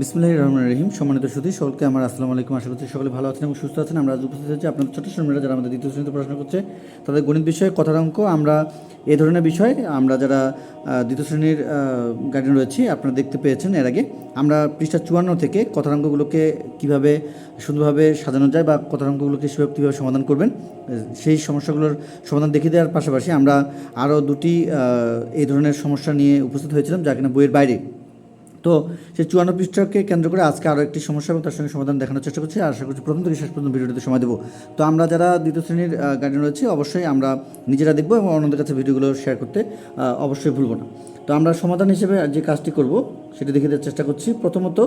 বিসমুল্লাহ রহমান রহিম। সম্মানিত সুধী, সকলকে আমার আসসালামু আলাইকুম। আশা করছি সকলে ভালো আছেন এবং সুস্থ আছেন। আমরা আজ উপস্থিত হচ্ছি আপনাদের ছোট শ্রেণীরা যারা আমাদের দ্বিতীয় শ্রেণীতে পড়াশোনা করছে, তাদের গণিত বিষয়ে কথার অঙ্ক। আমরা এই ধরনের বিষয়, আমরা যারা দ্বিতীয় শ্রেণির গার্ডেন রয়েছি, আপনারা দেখতে পেয়েছেন এর আগে। আমরা পৃষ্ঠা চুয়ান্ন থেকে কথার অঙ্কগুলোকে কীভাবে সুন্দরভাবে সাজানো যায় বা কথার অঙ্কগুলোকে সেভাবে কীভাবে সমাধান করবেন, সেই সমস্যাগুলোর সমাধান দেখিয়ে দেওয়ার পাশাপাশি আমরা আরও দুটি এই ধরনের সমস্যা নিয়ে উপস্থিত হয়েছিলাম, যা কিনা বইয়ের বাইরে। তো সেই চুয়ান্ন পৃষ্ঠাকে কেন্দ্র করে আজকে আরও একটি সমস্যা এবং তার সঙ্গে সমাধান দেখানোর চেষ্টা করছি। আশা করছি প্রথম থেকে শেষ পর্যন্ত ভিডিওটিতে সময় দেবো। তো আমরা যারা দ্বিতীয় শ্রেণির গার্ডেন রয়েছে, অবশ্যই আমরা নিজেরা দেখব এবং অন্যদের কাছে ভিডিওগুলো শেয়ার করতে অবশ্যই ভুলবো না। তো আমরা সমাধান হিসেবে যে কাজটি করব, সেটি দেখে দেওয়ার চেষ্টা করছি। প্রথমত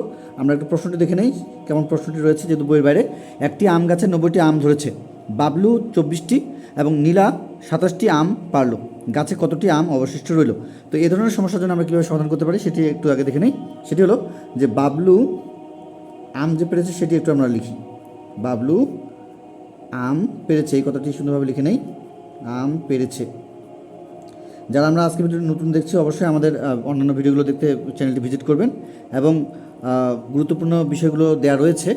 আমরা একটু প্রশ্নটি দেখে নেই, কেমন প্রশ্নটি রয়েছে যেহেতু বইয়ের বাইরে। একটি আম গাছে নব্বইটি আম ধরেছে, বাবলু চব্বিশটি এবং নীলা সাতাশটি আম পারল। গাছে কতটি আম অবশিষ্ট রইল? তো এই ধরনের সমস্যার জন্য আমরা কীভাবে সমাধান করতে পারি সেটি একটু আগে দেখে নেই। সেটি হলো যে বাবলু আম যে পেরেছে সেটি একটু আমরা লিখি। বাবলু আম পেরেছে, এই কথাটি সুন্দরভাবে লিখে নেই। আম পেরেছে। যারা আমরা আজকে ভিডিও নতুন দেখছি, অবশ্যই আমাদের অন্যান্য ভিডিওগুলো দেখতে চ্যানেলটি ভিজিট করবেন এবং গুরুত্বপূর্ণ বিষয়গুলো দেওয়া রয়েছে,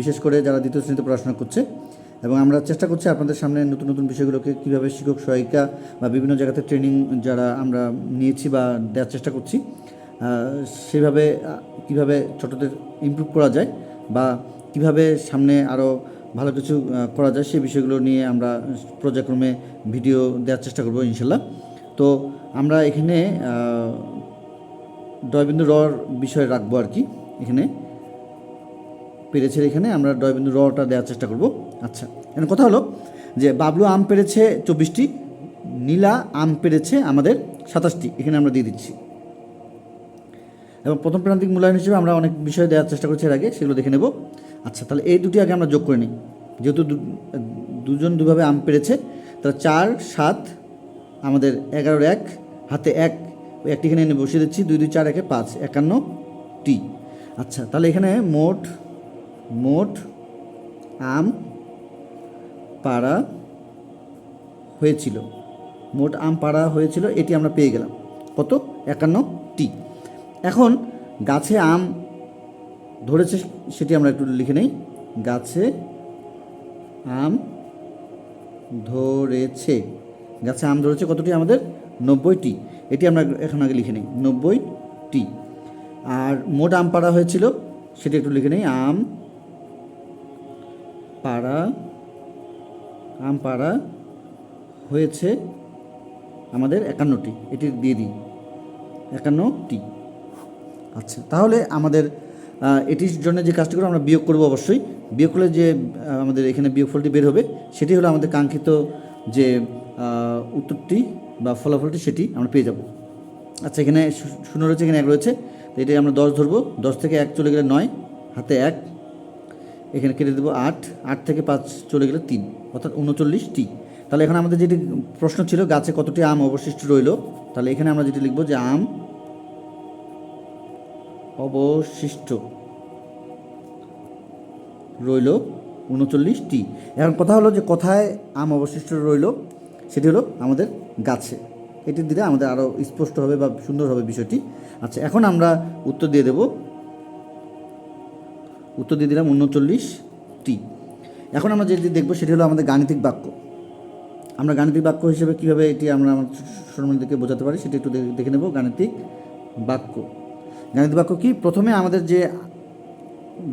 বিশেষ করে যারা দ্বিতীয় শ্রেণীতে পড়াশোনা করছে। এবং আমরা চেষ্টা করছি আপনাদের সামনে নতুন নতুন বিষয়গুলোকে কীভাবে শিক্ষক সহায়িকা বা বিভিন্ন জায়গাতে ট্রেনিং যারা আমরা নিয়েছি বা দেওয়ার চেষ্টা করছি সেভাবে কীভাবে ছোটদের ইমপ্রুভ করা যায় বা কীভাবে সামনে আরও ভালো কিছু করা যায় সেই বিষয়গুলো নিয়ে আমরা পর্যায়ক্রমে ভিডিও দেওয়ার চেষ্টা করব ইনশাল্লাহ। তো আমরা এখানে ডয়বিন্দু রর বিষয় রাখব আর কি, এখানে। পেরেছে এখানে, আমরা ডয়বিন্দু রটা দেওয়ার চেষ্টা করব। আচ্ছা এখন কথা হলো যে বাবলু আম পেরেছে চব্বিশটি, নীলা আম পেরেছে আমাদের সাতাশটি, এখানে আমরা দিয়ে দিচ্ছি। এবং প্রথম প্রান্তিক মূল্যায়ন হিসেবে আমরা অনেক বিষয় দেওয়ার চেষ্টা করছি এর আগে, সেগুলো দেখে নেব। আচ্ছা তাহলে এই দুটি আগে আমরা যোগ করে নিই। যেহেতু দুজন দুভাবে আম পেরেছে, তাহলে চার, সাত, আমাদের এগারোর এক, হাতে এক, একটি এখানে বসিয়ে দিচ্ছি, দুই দুই, চার, একে পাঁচ একান্ন টি আচ্ছা তাহলে এখানে মোট মোট আম পাড়া হয়েছিল। মোট আম পাড়া হয়েছিল, এটি আমরা পেয়ে গেলাম। কত? একান্ন টি। এখন গাছে আম ধরেছে, সেটি আমরা একটু লিখে নেই। গাছে আম ধরেছে। গাছে আম ধরেছে কতটি? আমাদের নব্বইটি এটি আমরা এখন আগে লিখে নিই। নব্বইটি আর মোট আম পাড়া হয়েছিল, সেটি একটু লিখে নেই। আম পাড়া আম পাড়া হয়েছে আমাদের একান্নটি। এটি দিয়ে দিই। একান্নটি। আচ্ছা তাহলে আমাদের এটির জন্য যে কাজটি করব আমরা বিয়োগ করব অবশ্যই। বিয়োগ করলে যে আমাদের এখানে বিয়োগফলটি বের হবে, সেটি হলো আমাদের কাঙ্ক্ষিত যে উত্তরটি বা ফলাফলটি সেটি আমরা পেয়ে যাব। আচ্ছা এখানে শূন্য রয়েছে, এখানে এক রয়েছে। তো এটাই আমরা দশ ধরবো। দশ থেকে এক চলে গেলে নয়, হাতে এক। এখানে কেটে দেবো আট আট থেকে পাঁচ চলে গেলে তিন, অর্থাৎ উনচল্লিশটি। তাহলে এখানে আমাদের যেটি প্রশ্ন ছিল, গাছে কতটি আম অবশিষ্ট রইল? তাহলে এখানে আমরা যেটি লিখব যে আম অবশিষ্ট রইল উনচল্লিশটি। এখন কথা হলো যে কোথায় আম অবশিষ্ট রইল? সেটি হলো আমাদের গাছে। এটি দিলে আমাদের আরও স্পষ্ট হবে বা সুন্দর হবে বিষয়টি। আচ্ছা এখন আমরা উত্তর দিয়ে দেব উত্তর দিয়ে দিলাম উনচল্লিশটি। এখন আমরা যেটি দেখব সেটি হলো আমাদের গাণিতিক বাক্য। আমরা গাণিতিক বাক্য হিসেবে কীভাবে এটি আমরা আমার শর্মীদেরকে বোঝাতে পারি সেটি একটু দেখে নেব গাণিতিক বাক্য। গাণিতিক বাক্য কি? প্রথমে আমাদের যে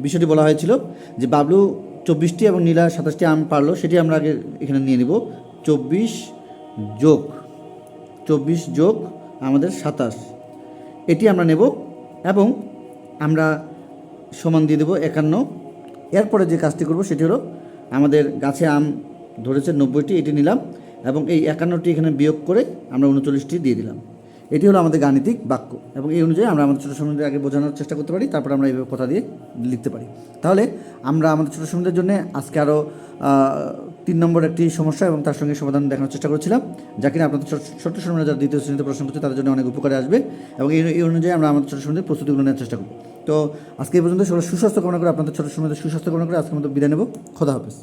বিষয়টি বলা হয়েছিল যে বাবলু চব্বিশটি এবং নীলা সাতাশটি আম পারল, সেটি আমরা আগে এখানে নিয়ে নেব। চব্বিশ যোগ চব্বিশ যোগ আমাদের সাতাশ। এটি আমরা নেব এবং আমরা সমান দিয়ে দেবো একান্ন। এরপরে যে কাজটি করব সেটি হলো আমাদের গাছে আম ধরেছে নব্বইটি, এটি নিলাম এবং এই একান্নটি এখানে বিয়োগ করে আমরা উনচল্লিশটি দিয়ে দিলাম। এটি হলো আমাদের গাণিতিক বাক্য এবং এই অনুযায়ী আমরা আমাদের ছোটো সমুদ্রের আগে বোঝানোর চেষ্টা করতে পারি, তারপর আমরা এইভাবে কথা দিয়ে লিখতে পারি। তাহলে আমরা আমাদের ছোটো সমুদ্রের জন্য আজকে আরও তিন নম্বর একটি সমস্যা এবং তার সঙ্গে সমাধান দেখানোর চেষ্টা করেছিলাম, যা কিনা আপনাদের ছোট- সমুদ্রে যারা দ্বিতীয় শ্রেণীতে প্রশ্ন করছে তাদের জন্য অনেক উপকারে আসবে এবং এই এই অনুযায়ী আমরা আমাদের ছোটো সমুদ্রের প্রস্তুতিগুলো নেওয়ার চেষ্টা করব। তো আজকে এই পর্যন্ত সবাই সুস্বাস্থ্য কামনা করে আপনাদের ছোটো সময় সুস্বাস্থ্য কামনা করে আজকের মতো বিদায় নেব। খোদা হাফেজ।